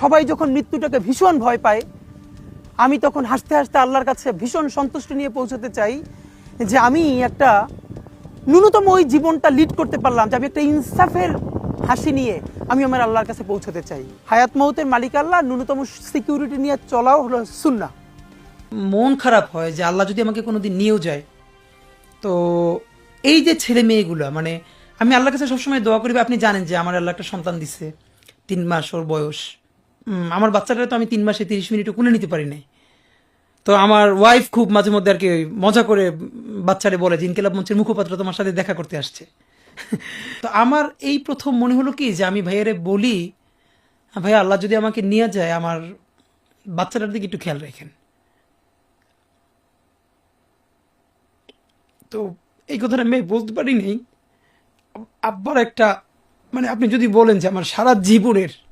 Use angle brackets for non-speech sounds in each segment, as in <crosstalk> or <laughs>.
সবাই যখন মৃত্যুটাকে ভীষণ ভয় পায়, আমি তখন হাসতে হাসতে আল্লাহর কাছে ভীষণ সন্তুষ্টি নিয়ে পৌঁছতে চাই যে আমি একটা ন্যূনতম ওই জীবনটা লিড করতে পারলাম, যে আমি একটা ইনসাফের হাসি নিয়ে আমি আমার আল্লাহর কাছে পৌঁছতে চাই। হায়াত মৌতের মালিক আল্লাহ, ন্যূনতম সিকিউরিটি নিয়ে চলাও হলো সুন্না মন খারাপ হয় যে আল্লাহ যদি আমাকে কোনো দিন নিয়েও যায়। তো এই যে ছেলে মেয়েগুলো মানে আমি আল্লাহর কাছে সবসময় দোয়া করি, আপনি জানেন যে আমার আল্লাহ একটা সন্তান দিছে, তিন মাস ওর বয়স। আমার বাচ্চাটা তো আমি তিন মাসে তিরিশ মিনিটও কুলে নিতে পারি নাই। তো আমার ওয়াইফ খুব মাঝে মধ্যে আর কি মজা করে বাচ্চারে বলে যে, ইনকেলাব মঞ্চের মুখপাত্র তোমার সাথে দেখা করতে আসছে। <laughs> তো আমার এই প্রথম মনে হলো কি যে, আমি ভাইয়ারে বলি, ভাইয়া, আল্লাহ যদি আমাকে নিয়ে যায়, আমার বাচ্চাটার দিকে একটু খেয়াল রাখেন। তো এই কথাটা আমি বলতে পারিনি। আব্বার একটা মানে আপনি যদি বলেন যে, আমার সারা জীবনের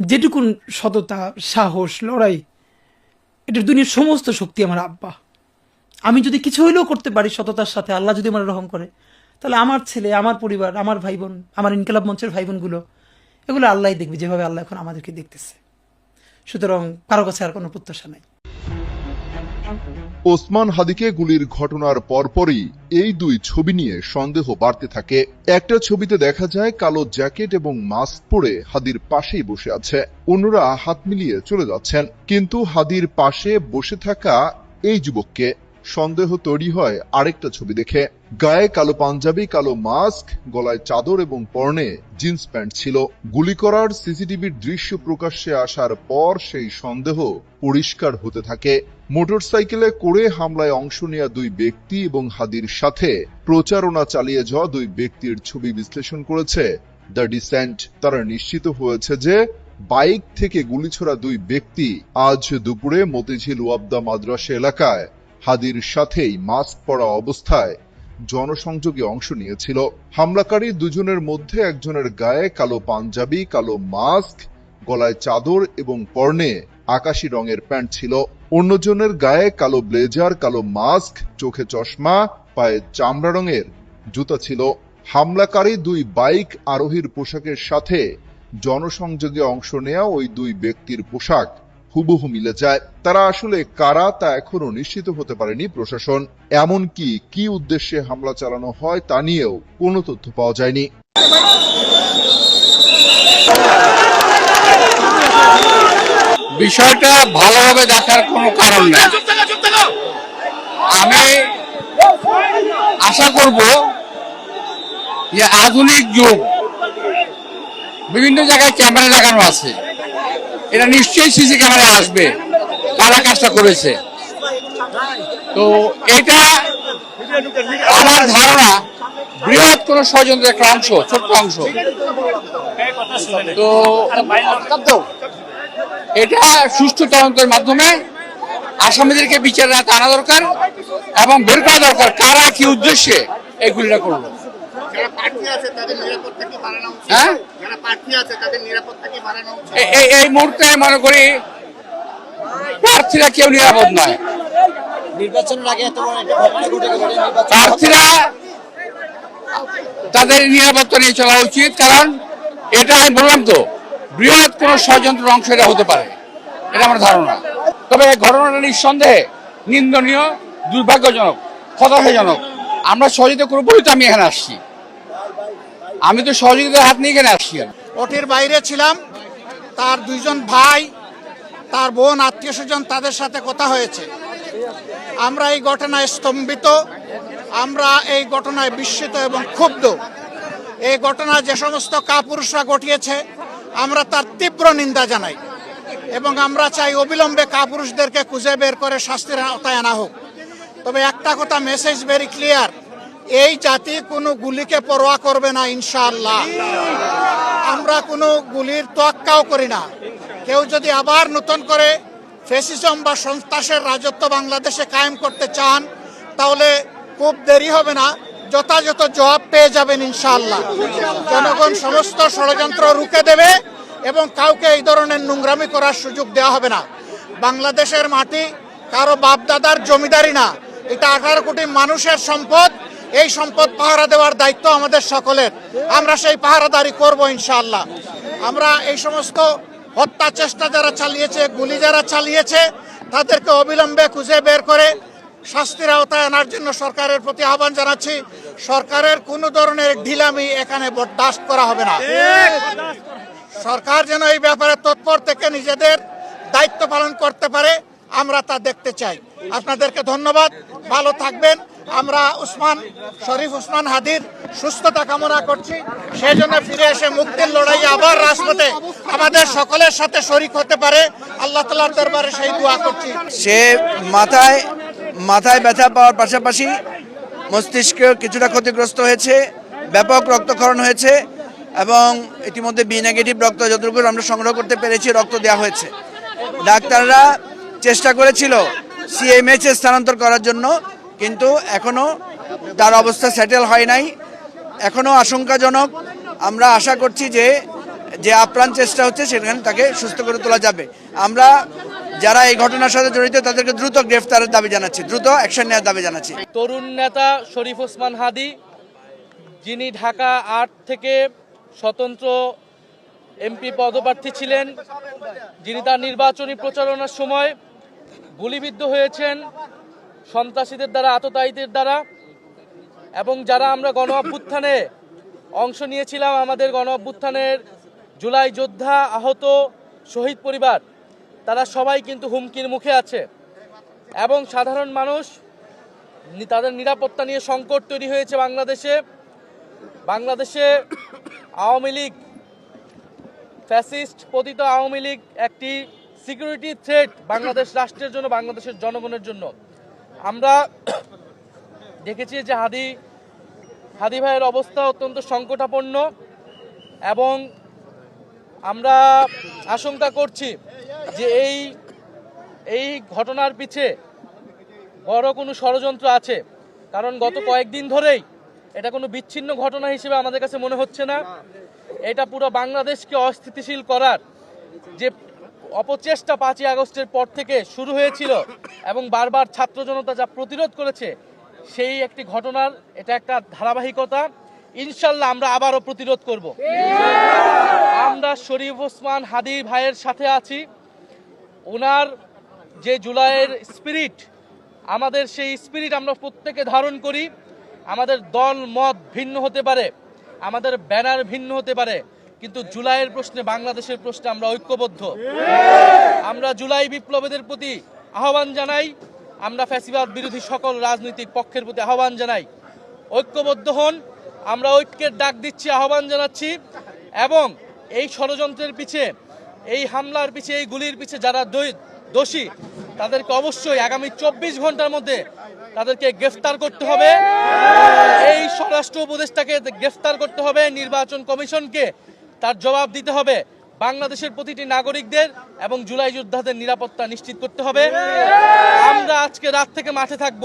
যেটুকুন সততা, সাহস, লড়াই এটা দুনিয়ার সমস্ত শক্তি আমার আব্বা। আমি যদি কিছু হইলেও করতে পারি সততার সাথে, আল্লাহ যদি আমার রহম করে, তাহলে আমার ছেলে, আমার পরিবার, আমার ভাই বোন আমার ইনকালাব মঞ্চের ভাই বোনগুলো এগুলো আল্লাহ দেখবে, যেভাবে আল্লাহ এখন আমাদেরকে দেখতেছে। সুতরাং কারও কাছে আর কোনো প্রত্যাশা নাই। ওসমান হাদিকে গুলির ঘটনার পরপরই এই দুই ছবি নিয়ে সন্দেহ বাড়তে থাকে। একটা ছবিতে দেখা যায় কালো জ্যাকেট এবং মাস্ক পরে হাদির পাশেই বসে আছে। অন্যরা হাত মিলিয়ে চলে যাচ্ছেন। কিন্তু হাদির পাশে বসে থাকা এই যুবককে সন্দেহ তৈরি হয় আরেকটা ছবি দেখে। গায়ে কালো পাঞ্জাবি, কালো মাস্ক, গলায় চাদর এবং পরনে জিন্স প্যান্ট ছিল। গুলি করার সিসিটিভির দৃশ্য প্রকাশ্যে আসার পর সেই সন্দেহ পরিষ্কার হতে থাকে। মোটরসাইকেলে করে হামলায় অংশ নেওয়া দুই ব্যক্তি এবং হাদির সাথে প্রচারণা চালিয়ে যাওয়া দুই ব্যক্তির ছবি বিশ্লেষণ করেছে। দ্য ডিসেন্ট তারা নিশ্চিত হয়েছে যে বাইক থেকে গুলি ছোড়া দুই ব্যক্তি আজ দুপুরে মতিঝিল ওয়াবদা মাদ্রাসা এলাকায় হাদির সাথেই মাস্ক পরা অবস্থায় জনসংযোগে অংশ নিয়েছিল। হামলাকারী দুজনের মধ্যে একজনের গায়ে কালো পাঞ্জাবি, কালো মাস্ক, গলায় চাদর এবং পরনে আকাশি রঙের প্যান্ট ছিল। অন্যজনের গায়ে কালো ব্লেজার, কালো মাস্ক, চোখে চশমা, পায়ে চামড়া রঙের। জুতা ছিল। হামলাকারী দুই বাইক আরোহীর পোশাকের সাথে জনসংযোগে অংশ নেওয়া ওই দুই ব্যক্তির পোশাক হুবহু মিলে যায়। তারা আসলে কারা তা এখনও নিশ্চিত হতে পারেনি প্রশাসন। এমনকি কি উদ্দেশ্যে হামলা চালানো হয় তা নিয়েও কোনো তথ্য পাওয়া যায়নি। বিষয়টা ভালোভাবে দেখার কোনো কারণ নেই। আমি আশা করব যে আধুনিক যুগ বিভিন্ন জায়গায় ক্যামেরা লাগানো আছে। এটা নিশ্চয়ই সিসি ক্যামেরা আসবে কারা কাজটা করেছে। তো এটা আমার ধারণা বৃহৎ কোন ষড়যন্ত্রের একটা অংশ ছোট্ট অংশ। তো এটা সুষ্ঠু তদন্তের মাধ্যমে আসামিদেরকে বিচার রাতে আনা দরকার এবং বের করা দরকার কারা কি উদ্দেশ্যে এগুলিটা করল। যারা তাদের নিরাপত্তা কি বাড়ানো উচিত? হ্যাঁ? এই এই মুহূর্তে মনে করি প্রার্থীরা কেউ নিরাপদ নয়। নির্বাচনের আগে এত বড় একটা ঘটনা ঘটে গেল নির্বাচন প্রার্থীরা তাদের নিরাপত্তা নিয়ে চলা উচিত কারণ এটা আমি বললাম তো বৃহৎ কোন ষড়যন্ত্রের অংশ এটা হতে পারে। এটা আমার ধারণা। তবে ঘটনাটা নিঃসন্দেহে নিন্দনীয়, দুর্ভাগ্যজনক, হতাশাজনক। আমরা সহযোগিতা করব তো আমি এখানে আসছি। আমি তো সহযোগিতার হাত নিয়ে এখানে আসছি। ওটির বাইরে ছিলাম। তার দুইজন ভাই, তার বোন, আত্মীয় স্বজন তাদের সাথে কথা হয়েছে। আমরা এই ঘটনায় স্তম্ভিত। আমরা এই ঘটনায় বিস্মিত এবং ক্ষুব্ধ। এই ঘটনা যে সমস্ত কাপুরুষরা ঘটিয়েছে আমরা তার তীব্র নিন্দা জানাই এবং আমরা চাই অবিলম্বে কাপুরুষদেরকে খুঁজে বের করে শাস্তির আওতায় আনা হোক। তবে একটা কথা মেসেজ ভেরি ক্লিয়ার এই জাতি কোনো গুলিকে পরোয়া করবে না ইনশাআল্লাহ। আমরা কোনো গুলির তোয়াক্কাও করি না। কেউ যদি আবার নতুন করে ফেসিজম বা সন্ত্রাসের রাজত্ব বাংলাদেশে কায়েম করতে চান, তাহলে খুব দেরি হবে না। যথাযথ জবাব পেয়ে যাবেন ইনশাআল্লাহ। জনগণ সমস্ত ষড়যন্ত্র রুখে দেবে এবং কাউকে এই ধরনের নোংরামি করার সুযোগ দেওয়া হবে না। বাংলাদেশের মাটি কারও বাপদাদার জমিদারি না। এটা আঠারো কোটি মানুষের সম্পদ। এই সম্পদ পাহারা দেওয়ার দায়িত্ব আমাদের সকলের। আমরা সেই পাহারাদারি করব ইনশাআল্লাহ। আমরা এই সমস্ত হত্যা চেষ্টা যারা চালিয়েছে, গুলি যারা চালিয়েছে, তাদেরকে অবিলম্বে খুঁজে বের করে শাস্তির আওতায় আনার জন্য সরকারের প্রতি আহ্বান জানাচ্ছি। সরকারের কোনো ধরনের ঢিলামি এখানে বরদাস্ত করা হবে না। সরকার যেন এই ব্যাপারে তৎপর থেকে নিজেদের দায়িত্ব পালন করতে পারে, আমরা তা দেখতে চাই। আপনাদেরকে ধন্যবাদ, ভালো থাকবেন। আমরা উসমান, শরীফ উসমান হাদির সুস্থতা কামনা করছি। সেই জন্য ফিরে এসে মুক্তির লড়াই আবার রাজপথে আমাদের সকলের সাথে শরিক হতে পারে। আল্লাহ তালার দরবারে সেই দোয়া করছি। সে মাথায় মাথায় ব্যথা পাওয়ার পাশাপাশি মস্তিষ্ক কিছুটা ক্ষতিগ্রস্ত হয়েছে, ব্যাপক রক্তক্ষরণ হয়েছে এবং ইতিমধ্যে বি নেগেটিভ রক্ত যতটুকু আমরা সংগ্রহ করতে পেরেছি, রক্ত দেওয়া হয়েছে। ডাক্তাররা চেষ্টা করেছিল এ স্থানান্তর করার জন্য, কিন্তু এখনও তার অবস্থা সেটেল হয় নাই। এখনও আশঙ্কাজনক। আমরা আশা করছি যে যে আপ্রাণ চেষ্টা হচ্ছে, সেখানে তাকে সুস্থ করে তোলা যাবে। আমরা যারা এই ঘটনার সাথে জড়িত, তাদেরকে দ্রুত গ্রেফতারের দাবি জানাচ্ছি। দ্রুত অ্যাকশন নেওয়ার দাবি জানাচ্ছি। তরুণ নেতা শরীফ ওসমান হাদি, যিনি ঢাকা আট থেকে স্বতন্ত্র এমপি পদপ্রার্থী ছিলেন, যিনি তার নির্বাচনী প্রচারণার সময় গুলিবিদ্ধ হয়েছেন সন্ত্রাসীদের দ্বারা, আততায়ীদের দ্বারা, এবং যারা আমরা গণ অভ্যুত্থানে অংশ নিয়েছিলাম, আমাদের গণ অভ্যুত্থানের জুলাই যোদ্ধা আহত শহীদ পরিবার। তারা সবাই কিন্তু হুমকির মুখে আছে। এবং সাধারণ মানুষ তাদের নিরাপত্তা নিয়ে সংকট তৈরি হয়েছে বাংলাদেশে। বাংলাদেশে আওয়ামী লীগ, ফ্যাসিস্ট পতিত আওয়ামী লীগ একটি সিকিউরিটি থ্রেট বাংলাদেশ রাষ্ট্রের জন্য, বাংলাদেশের জনগণের জন্য। আমরা দেখেছি যে হাদি হাদি ভাইয়ের অবস্থা অত্যন্ত সংকটাপন্ন এবং আমরা আশঙ্কা করছি যে এই এই ঘটনার পিছে বড় কোনো ষড়যন্ত্র আছে। কারণ গত কয়েকদিন ধরেই এটা কোনো বিচ্ছিন্ন ঘটনা হিসেবে আমাদের কাছে মনে হচ্ছে না। এটা পুরো বাংলাদেশকে অস্থিতিশীল করার যে অপচেষ্টা পাঁচই আগস্টের পর থেকে শুরু হয়েছিল এবং বারবার ছাত্র জনতা যা প্রতিরোধ করেছে, সেই একটি ঘটনার, এটা একটা ধারাবাহিকতা। ইনশাল্লাহ আমরা আবারও প্রতিরোধ করব। আমরা শরীফ ওসমান হাদি ভাইয়ের সাথে আছি। ওনার যে জুলাইয়ের স্পিরিট, আমাদের সেই স্পিরিট আমরা প্রত্যেকে ধারণ করি। আমাদের দল, মত ভিন্ন হতে পারে, আমাদের ব্যানার ভিন্ন হতে পারে, কিন্তু জুলাইয়ের প্রশ্নে বাংলাদেশের প্রশ্নে আমরা ঐক্যবদ্ধ। আমরা জুলাই বিপ্লবীদের প্রতি আহ্বান জানাই, আমরা ফ্যাসিবাদ বিরোধী সকল রাজনৈতিক পক্ষের প্রতি আহ্বান জানাই। ঐক্যবদ্ধ হন, আমরা ঐক্যের ডাক দিচ্ছি, আহ্বান জানাচ্ছি, এবং এই ষড়যন্ত্রের পিছে এই হামলার পিছে, এই গুলির পিছে যারা দোষী, তাদেরকে অবশ্যই আগামী চব্বিশ ঘণ্টার মধ্যে তাদেরকে গ্রেফতার করতে হবে। এই স্বরাষ্ট্র উপদেষ্টাকে গ্রেফতার করতে হবে, নির্বাচন কমিশনকে তার জবাব দিতে হবে। বাংলাদেশের প্রতিটি নাগরিকদের এবং জুলাই যোদ্ধাদের নিরাপত্তা নিশ্চিত করতে হবে। আমরা আজকে রাত থেকে মাঠে থাকব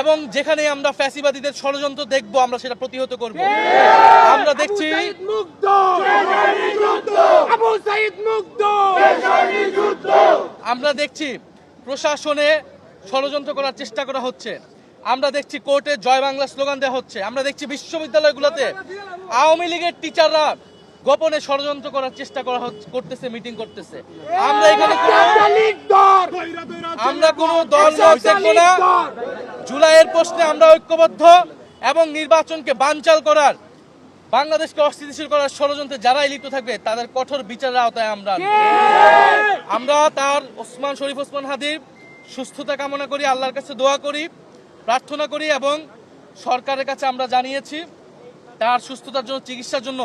এবং যেখানে আমরা ফ্যাসিবাদীদের ষড়যন্ত্র দেখব আমরা সেটা প্রতিহত করব। আমরা দেখছি আমরা দেখছি প্রশাসনে ষড়যন্ত্র করার চেষ্টা করা হচ্ছে। আমরা দেখছি কোর্টে জয় বাংলা স্লোগান দেওয়া হচ্ছে। আমরা দেখছি বিশ্ববিদ্যালয়গুলোতে আওয়ামী লীগের টিচাররা গোপনে ষড়যন্ত্র করার চেষ্টা করা করতেছে মিটিং করতেছে। আমরা এখানে আমরা কোনো দল দেখব না। জুলাইয়ের প্রশ্নে আমরা ঐক্যবদ্ধ এবং নির্বাচনকে বানচাল করার বাংলাদেশকে অস্থিতিশীল করার ষড়যন্ত্রে যারাই লিপ্ত থাকবে তাদের কঠোর বিচারের আওতায় আমরা। আমরা তার ওসমান শরীফ ওসমান হাদির সুস্থতা কামনা করি আল্লাহর কাছে দোয়া করি প্রার্থনা করি এবং সরকারের কাছে আমরা জানিয়েছি তার সুস্থতার জন্য চিকিৎসার জন্য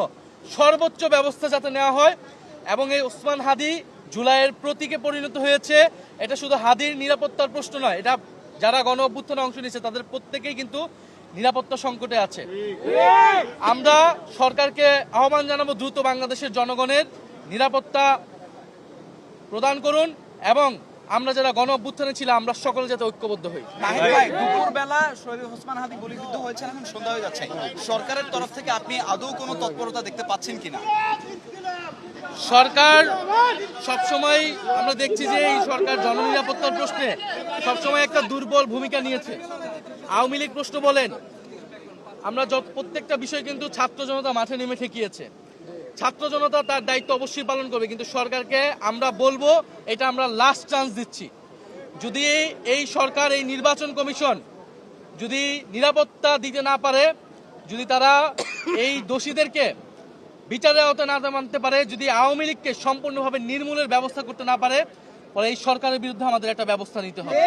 সর্বোচ্চ ব্যবস্থা যাতে নেওয়া হয় এবং এই ওসমান হাদি জুলাইয়ের প্রতীকে পরিণত হয়েছে, এটা শুধু হাদির নিরাপত্তার প্রশ্ন নয়, এটা যারা গণ অভ্যুত্থানে অংশ নিয়েছে, তাদের প্রত্যেকেই কিন্তু নিরাপত্তা সংকটে আছে। আমরা সরকারকে আহ্বান জানাব দ্রুত বাংলাদেশের জনগণের নিরাপত্তা প্রদান করুন এবং আমরা যারা গণ অভ্যুত্থানে ছিলাম আমরা সকলে যাতে ঐক্যবদ্ধ হই। নাহিদ ভাই দুপুরবেলা শরীফ ওসমান হাদি গুলিবিদ্ধ হয়েছেন এখন সন্ধ্যা হয়ে যাচ্ছে। সরকারের তরফ থেকে আপনি আদৌ কোনো তৎপরতা দেখতে পাচ্ছেন কিনা? সরকার সবসময় আমরা দেখছি যে এই সরকার জননিরাপত্তার প্রশ্নে সবসময় একটা দুর্বল ভূমিকা নিয়েছে। আওয়ামী লীগ প্রশ্ন বলেন আমরা প্রত্যেকটা বিষয় কিন্তু ছাত্র জনতা মাঠে নেমে ঠেকিয়েছে। ছাত্র জনতা তার দায়িত্ব অবশ্যই পালন করবে, কিন্তু সরকারকে আমরা বলব এটা আমরা লাস্ট চান্স দিচ্ছি। যদি এই সরকার, এই নির্বাচন কমিশন যদি নিরাপত্তা দিতে না পারে, যদি তারা এই দোষীদেরকে বিচারের আওতায় না মানতে পারে, যদি আওয়ামী লীগকে সম্পূর্ণভাবে নির্মূলের ব্যবস্থা করতে না পারে পরে এই সরকারের বিরুদ্ধে আমাদের একটা ব্যবস্থা নিতে হবে।